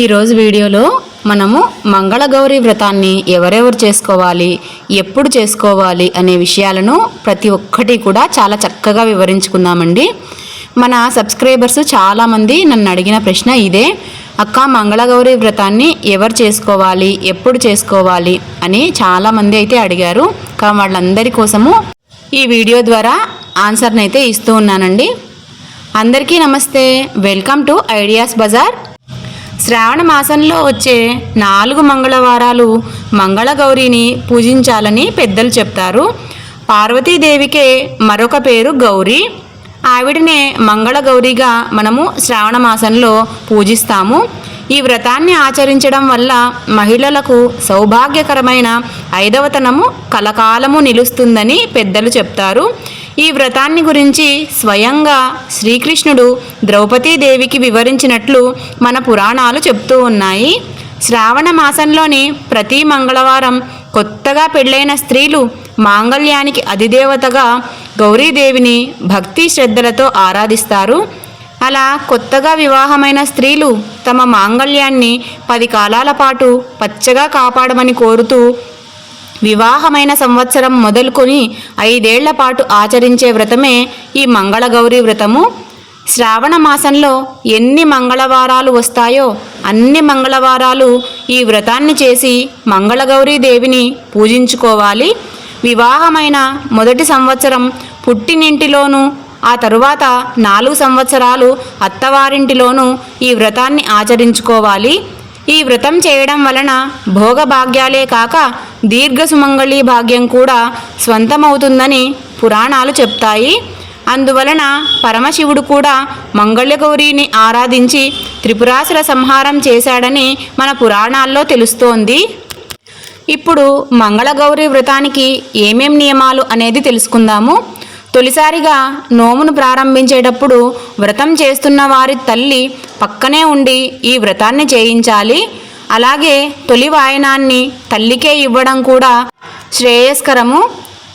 ఈరోజు వీడియోలో మనము మంగళగౌరి వ్రతాన్ని ఎవరెవరు చేసుకోవాలి ఎప్పుడు చేసుకోవాలి అనే విషయాలను ప్రతి ఒక్కటి కూడా చాలా చక్కగా వివరించుకుందామండి. మన సబ్స్క్రైబర్స్ చాలామంది నన్ను అడిగిన ప్రశ్న ఇదే అక్క మంగళగౌరి వ్రతాన్ని ఎవరు చేసుకోవాలి ఎప్పుడు చేసుకోవాలి? అని చాలామంది అయితే అడిగారు. కా వాళ్ళందరి కోసము ఈ వీడియో ద్వారా ఆన్సర్ని అయితే ఇస్తూ ఉన్నానండి. అందరికీ నమస్తే. Welcome to Ideas Bazaar. శ్రావణ మాసంలో వచ్చే నాలుగు మంగళవారాలు మంగళగౌరిని పూజించాలని పెద్దలు చెప్తారు. పార్వతీదేవికే మరొక పేరు గౌరీ. ఆవిడనే మంగళగౌరిగా మనము శ్రావణ మాసంలో పూజిస్తాము. ఈ వ్రతాన్ని ఆచరించడం వల్ల మహిళలకు సౌభాగ్యకరమైన ఐదవతనము కలకాలము నిలుస్తుందని పెద్దలు చెప్తారు. ఈ వ్రతాన్ని గురించి స్వయంగా శ్రీకృష్ణుడు ద్రౌపదీదేవికి వివరించినట్లు మన పురాణాలు చెప్తూ ఉన్నాయి. శ్రావణ మాసంలోని ప్రతి మంగళవారం కొత్తగా పెళ్ళైన స్త్రీలు మాంగళ్యానికి అధిదేవతగా గౌరీదేవిని భక్తి శ్రద్ధలతో ఆరాధిస్తారు. అలా కొత్తగా వివాహమైన స్త్రీలు తమ మాంగళ్యాన్ని పది కాలాల పాటు పచ్చగా కాపాడమని కోరుతూ వివాహమైన సంవత్సరం మొదలుకొని ఐదేళ్ళ పాటు ఆచరించే వ్రతమే ఈ మంగళగౌరి వ్రతము. శ్రావణ మాసంలో ఎన్ని మంగళవారాలు వస్తాయో అన్ని మంగళవారాలు ఈ వ్రతాన్ని చేసి మంగళగౌరీ దేవిని పూజించుకోవాలి. వివాహమైన మొదటి సంవత్సరం పుట్టినింటిలోనూ ఆ తరువాత నాలుగు సంవత్సరాలు అత్తవారింటిలోనూ ఈ వ్రతాన్ని ఆచరించుకోవాలి. ఈ వ్రతం చేయడం వలన భోగభాగ్యాలే కాక దీర్ఘ సుమంగళి భాగ్యం కూడా స్వంతమవుతుందని పురాణాలు చెప్తాయి. అందువలన పరమశివుడు కూడా మంగళగౌరిని ఆరాధించి త్రిపురాసుర సంహారం చేశాడని మన పురాణాల్లో తెలుస్తోంది. ఇప్పుడు మంగళగౌరి వ్రతానికి ఏమేం నియమాలు అనేది తెలుసుకుందాము. తొలిసారిగా నోమును ప్రారంభించేటప్పుడు వ్రతం చేస్తున్న వారి తల్లి పక్కనే ఉండి ఈ వ్రతాన్ని చేయించాలి. అలాగే తొలి వాయనాన్ని తల్లికే ఇవ్వడం కూడా శ్రేయస్కరము.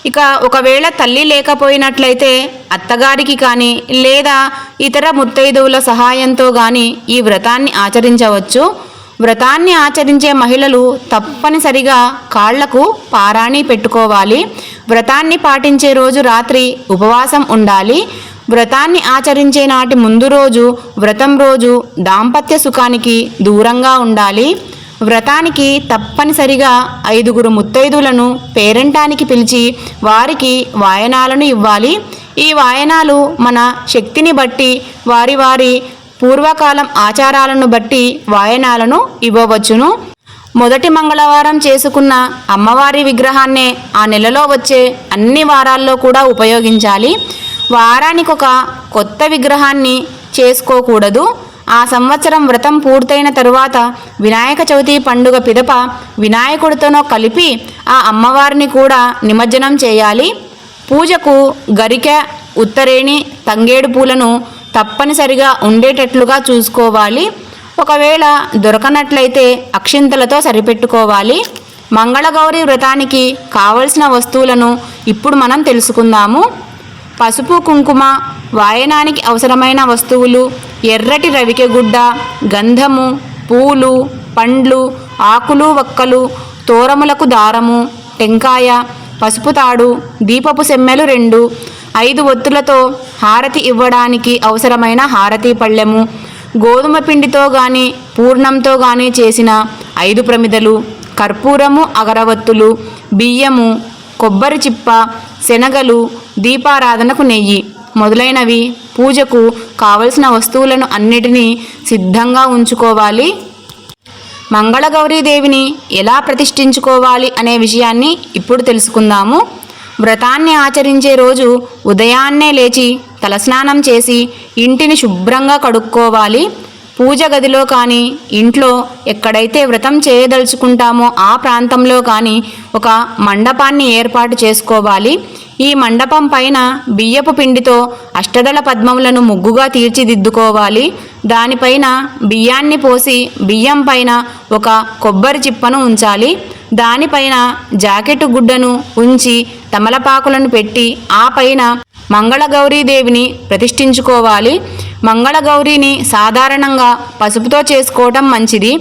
ఇక ఒకవేళ తల్లి లేకపోయినట్లయితే అత్తగారికి కానీ లేదా ఇతర ముత్తైదువుల సహాయంతో కానీ ఈ వ్రతాన్ని ఆచరించవచ్చు. వ్రతాన్ని ఆచరించే మహిళలు తప్పనిసరిగా కాళ్ళకు పారాణి పెట్టుకోవాలి. వ్రతాన్ని పాటించే రోజు రాత్రి ఉపవాసం ఉండాలి. వ్రతాన్ని ఆచరించే నాటి ముందు రోజు వ్రతం రోజు దాంపత్య సుఖానికి దూరంగా ఉండాలి. వ్రతానికి తప్పనిసరిగా ఐదుగురు ముత్తైదులను పేరంటానికి పిలిచి వారికి వాయనాలను ఇవ్వాలి. ఈ వాయనాలు మన శక్తిని బట్టి వారి వారి పూర్వకాలం ఆచారాలను బట్టి వాయనాలను ఇవ్వవచ్చును. మొదటి మంగళవారం చేసుకున్న అమ్మవారి విగ్రహాన్నే ఆ నెలలో వచ్చే అన్ని వారాల్లో కూడా ఉపయోగించాలి. వారానికి ఒక కొత్త విగ్రహాన్ని చేసుకోకూడదు. ఆ సంవత్సరం వ్రతం పూర్తయిన తరువాత వినాయక చవితి పండుగ పిదప వినాయకుడితోనో కలిపి ఆ అమ్మవారిని కూడా నిమజ్జనం చేయాలి. పూజకు గరిక ఉత్తరేణి తంగేడు పూలను తప్పనిసరిగా ఉండేటట్లుగా చూసుకోవాలి. ఒకవేళ దొరకనట్లయితే అక్షింతలతో సరిపెట్టుకోవాలి. మంగళగౌరి వ్రతానికి కావలసిన వస్తువులను ఇప్పుడు మనం తెలుసుకుందాము. పసుపు కుంకుమ వాయనానికి అవసరమైన వస్తువులు ఎర్రటి రవికెగుడ్డ గంధము పూలు పండ్లు ఆకులు వక్కలు తోరములకు దారము టెంకాయ పసుపు తాడు దీపపు సెమ్మెలు రెండు ఐదు ఒత్తులతో హారతి ఇవ్వడానికి అవసరమైన హారతి పళ్ళెము గోధుమ పిండితో గాని పూర్ణంతో గాని చేసిన ఐదు ప్రమిదలు కర్పూరము అగరవత్తులు బియ్యము కొబ్బరి చిప్ప శనగలు దీపారాధనకు నెయ్యి మొదలైనవి. పూజకు కావలసిన వస్తువులను అన్నిటినీ సిద్ధంగా ఉంచుకోవాలి. మంగళగౌరీదేవిని ఎలా ప్రతిష్ఠించుకోవాలి అనే విషయాన్ని ఇప్పుడు తెలుసుకుందాము. వ్రతాన్ని ఆచరించే రోజు ఉదయాన్నే లేచి తలస్నానం చేసి ఇంటిని శుభ్రంగా కడుక్కోవాలి. పూజ గదిలో కానీ ఇంట్లో ఎక్కడైతే వ్రతం చేయదలుచుకుంటామో ఆ ప్రాంతంలో కానీ ఒక మండపాన్ని ఏర్పాటు చేసుకోవాలి. ఈ మండపం పైన బియ్యపు పిండితో అష్టదళ పద్మములను ముగ్గుగా తీర్చిదిద్దుకోవాలి. దానిపైన బియ్యాన్ని పోసి బియ్యం పైన ఒక కొబ్బరి చిప్పను ఉంచాలి. దానిపైన జాకెట్ గుడ్డను ఉంచి తమలపాకులను పెట్టి ఆ పైన మంగళగౌరీదేవిని ప్రతిష్ఠించుకోవాలి. మంగళగౌరిని సాధారణంగా పసుపుతో చేసుకోవటం మంచిది.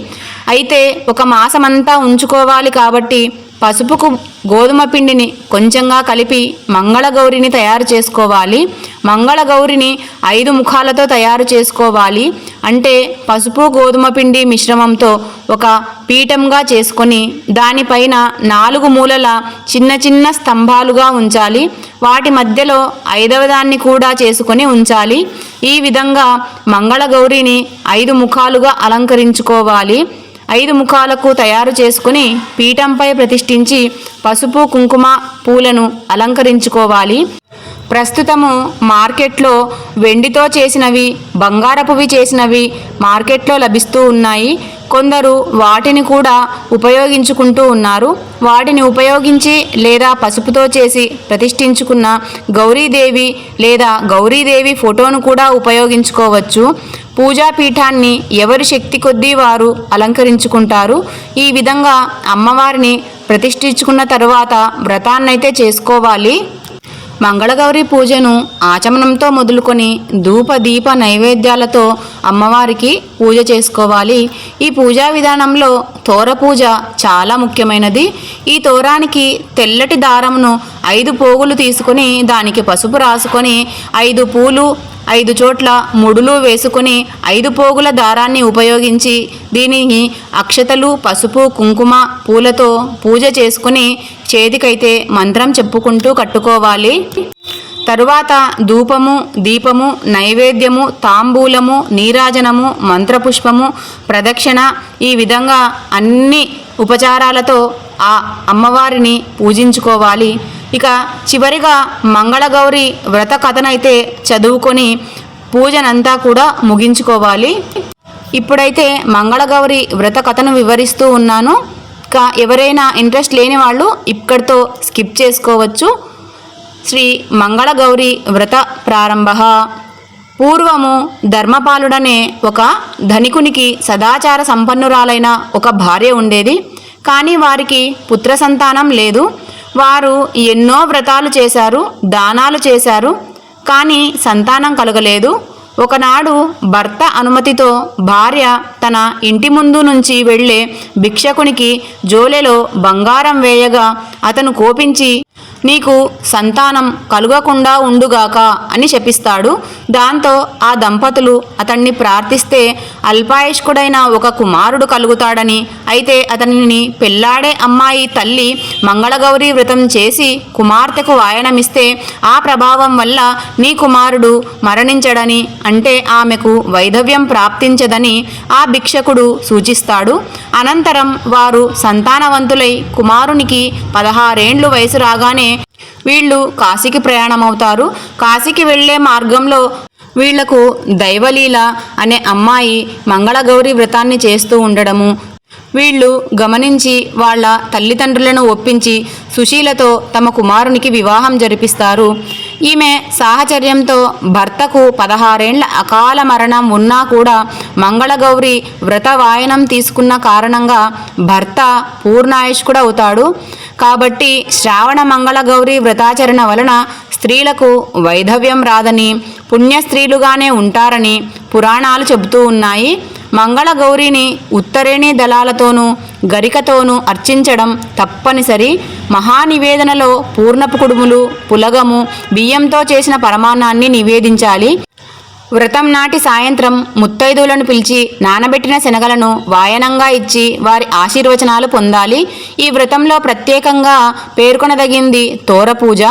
అయితే ఒక మాసమంతా ఉంచుకోవాలి కాబట్టి పసుపుకు గోధుమ పిండిని కొంచెంగా కలిపి మంగళగౌరిని తయారు చేసుకోవాలి. మంగళగౌరిని ఐదు ముఖాలతో తయారు చేసుకోవాలి. అంటే పసుపు గోధుమ పిండి మిశ్రమంతో ఒక పీఠంగా చేసుకొని దానిపైన నాలుగు మూలల చిన్న చిన్న స్తంభాలుగా ఉంచాలి. వాటి మధ్యలో ఐదవ దాన్ని కూడా చేసుకొని ఉంచాలి. ఈ విధంగా మంగళగౌరిని ఐదు ముఖాలుగా అలంకరించుకోవాలి. ఐదు ముఖాలకు తయారు చేసుకుని పీఠంపై ప్రతిష్ఠించి పసుపు కుంకుమ పూలను అలంకరించుకోవాలి. ప్రస్తుతము మార్కెట్లో వెండితో చేసినవి బంగారపువి చేసినవి మార్కెట్లో లభిస్తూ ఉన్నాయి. కొందరు వాటిని కూడా ఉపయోగించుకుంటూ ఉన్నారు. వాటిని ఉపయోగించి లేదా పసుపుతో చేసి ప్రతిష్ఠించుకున్న గౌరీదేవి లేదా గౌరీదేవి ఫోటోను కూడా ఉపయోగించుకోవచ్చు. పూజా పీఠాన్ని ఎవరి శక్తి కొద్దీ వారు అలంకరించుకుంటారు. ఈ విధంగా అమ్మవారిని ప్రతిష్ఠించుకున్న తరువాత వ్రతాన్నైతే చేసుకోవాలి. మంగళగౌరి పూజను ఆచమనంతో మొదలుకొని ధూప దీప నైవేద్యాలతో అమ్మవారికి పూజ చేసుకోవాలి. ఈ పూజా విధానంలో తోర పూజ చాలా ముఖ్యమైనది. ఈ తోరానికి తెల్లటి దారమును ఐదు పోగులు తీసుకొని దానికి పసుపు రాసుకొని ఐదు పూలు ఐదు చోట్ల ముడులు వేసుకుని ఐదు పోగుల దారాన్ని ఉపయోగించి దీనిని అక్షతలు పసుపు కుంకుమ పూలతో పూజ చేసుకుని చేతికైతే మంత్రం చెప్పుకుంటూ కట్టుకోవాలి. తరువాత ధూపము దీపము నైవేద్యము తాంబూలము నీరాజనము మంత్రపుష్పము ప్రదక్షిణ ఈ విధంగా అన్ని ఉపచారాలతో ఆ అమ్మవారిని పూజించుకోవాలి. ఇక చివరిగా మంగళగౌరి వ్రత కథనైతే చదువుకొని పూజనంతా కూడా ముగించుకోవాలి. ఇప్పుడైతే మంగళగౌరి వ్రత కథను వివరిస్తూ ఉన్నాను. ఇక ఎవరైనా ఇంట్రెస్ట్ లేని వాళ్ళు ఇక్కడితో స్కిప్ చేసుకోవచ్చు. శ్రీ మంగళగౌరి వ్రత ప్రారంభ. పూర్వము ధర్మపాలుడనే ఒక ధనికునికి సదాచార సంపన్నురాలైన ఒక భార్య ఉండేది. కానీ వారికి పుత్ర సంతానం లేదు. వారు ఎన్నో వ్రతాలు చేశారు దానాలు చేశారు కానీ సంతానం కలగలేదు. ఒకనాడు భర్త అనుమతితో భార్య తన ఇంటి ముందు నుంచి వెళ్ళే భిక్షకునికి జోలెలో బంగారం వేయగా అతను కోపించి నీకు సంతానం కలుగకుండా ఉండుగాక అని శపిస్తాడు దాంతో ఆ దంపతులు అతన్ని ప్రార్థిస్తే అల్పాయుష్కుడైన ఒక కుమారుడు కలుగుతాడని అయితే అతనిని పెళ్ళాడే అమ్మాయి తల్లి మంగళగౌరి వ్రతం చేసి కుమార్తెకు వాయనమిస్తే ఆ ప్రభావం వల్ల నీ కుమారుడు మరణించడని అంటే ఆమెకు వైధవ్యం ప్రాప్తించదని ఆ భిక్షకుడు సూచిస్తాడు. అనంతరం వారు సంతానవంతులై కుమారునికి పదహారేండ్లు వయసు రాగానే వీళ్ళు కాశీకి ప్రయాణమవుతారు. కాశీకి వెళ్ళే మార్గంలో వీళ్ళకు దైవలీల అనే అమ్మాయి మంగళగౌరి వ్రతాన్ని చేస్తూ ఉండడము. వీళ్ళు గమనించి వాళ్ళ తల్లిదండ్రులను ఒప్పించి సుశీలతో తమ కుమారునికి వివాహం జరిపిస్తారు. ఈమె సాహచర్యంతో భర్తకు పదహారేండ్ల అకాల మరణం ఉన్నా కూడా మంగళగౌరి వ్రత వాయనం తీసుకున్న కారణంగా భర్త పూర్ణాయుష్కుడవుతాడు. కాబట్టి శ్రావణ మంగళగౌరి వ్రతాచరణ వలన స్త్రీలకు వైధవ్యం రాదని పుణ్య స్త్రీలుగానే ఉంటారని పురాణాలు చెబుతూ ఉన్నాయి. మంగళగౌరిని ఉత్తరేణి దళాలతోనూ గరికతోనూ అర్చించడం తప్పనిసరి. మహానివేదనలో పూర్ణపు కుడుములు పులగము బియ్యంతో చేసిన పరమాన్నాన్ని నివేదించాలి. వ్రతం నాటి సాయంత్రం ముత్తైదువులను పిలిచి నానబెట్టిన శనగలను వాయనంగా ఇచ్చి వారి ఆశీర్వచనాలు పొందాలి. ఈ వ్రతంలో ప్రత్యేకంగా పేర్కొనదగింది తోరపూజ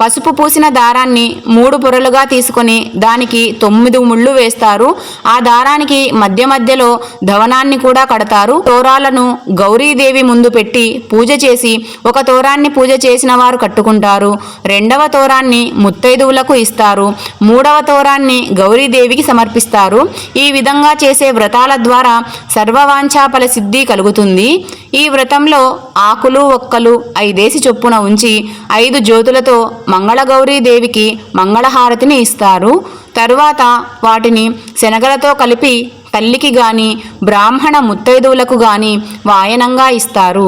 పసుపు పూసిన దారాన్ని మూడు పొరలుగా తీసుకొని దానికి తొమ్మిది ముళ్ళు వేస్తారు. ఆ దారానికి మధ్య మధ్యలో ధవనాన్ని కూడా కడతారు. తోరాలను గౌరీదేవి ముందు పెట్టి పూజ చేసి ఒక తోరాన్ని పూజ చేసిన వారు కట్టుకుంటారు. రెండవ తోరాన్ని ముత్తైదువులకు ఇస్తారు. మూడవ తోరాన్ని గౌరీ దేవికి సమర్పిస్తారు. ఈ విధంగా చేసే వ్రతాల ద్వారా సర్వవాంఛాపల సిద్ధి కలుగుతుంది. ఈ వ్రతంలో ఆకులు ఒక్కలు ఐదేసి చొప్పున ఉంచి ఐదు జ్యోతులతో మంగళగౌరీ దేవికి మంగళహారతిని ఇస్తారు. తరువాత వాటిని శనగలతో కలిపి తల్లికి గాని బ్రాహ్మణ ముత్తైదువులకు గాని వాయనంగా ఇస్తారు.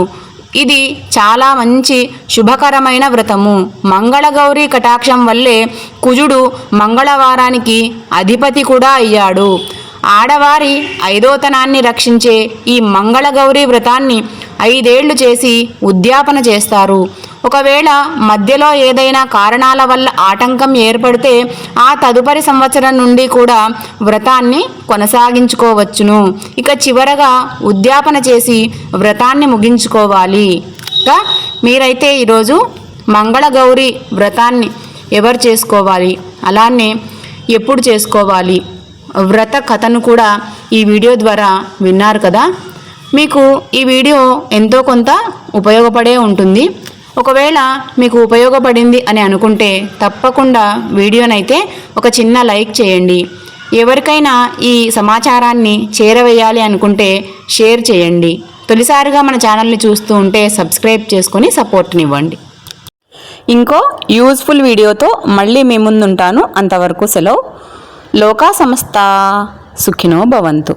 ఇది చాలా మంచి శుభకరమైన వ్రతము. మంగళగౌరీ కటాక్షం వల్లే కుజుడు మంగళవారానికి అధిపతి కూడా అయ్యాడు. ఆడవారి ఐదోతనాన్ని రక్షించే ఈ మంగళగౌరీ వ్రతాన్ని ఐదేళ్ళు చేసి ఉద్యాపన చేస్తారు. ఒకవేళ మధ్యలో ఏదైనా కారణాల వల్ల ఆటంకం ఏర్పడితే ఆ తదుపరి సంవత్సరం నుండి కూడా వ్రతాన్ని కొనసాగించుకోవచ్చును. ఇక చివరగా ఉద్యాపన చేసి వ్రతాన్ని ముగించుకోవాలి. ఇంకా మీరైతే ఈరోజు మంగళగౌరి వ్రతాన్ని ఎవరు చేసుకోవాలి? అలానే ఎప్పుడు చేసుకోవాలి? వ్రత కథను కూడా ఈ వీడియో ద్వారా విన్నారు కదా? మీకు ఈ వీడియో ఎంతో కొంత ఉపయోగపడే ఉంటుంది. ఒకవేళ మీకు ఉపయోగపడింది అని అనుకుంటే తప్పకుండా వీడియోనైతే ఒక చిన్న లైక్ చేయండి. ఎవరికైనా ఈ సమాచారాన్ని చేరవేయాలి అనుకుంటే షేర్ చేయండి. తొలిసారిగా మన ఛానల్ని చూస్తూ ఉంటే సబ్స్క్రైబ్ చేసుకొని సపోర్ట్నివ్వండి. ఇంకో యూజ్ఫుల్ వీడియోతో మళ్ళీ మీ ముందుంటాను. అంతవరకు సెలవు. లోకా సంస్థ సుఖినో భవంతు.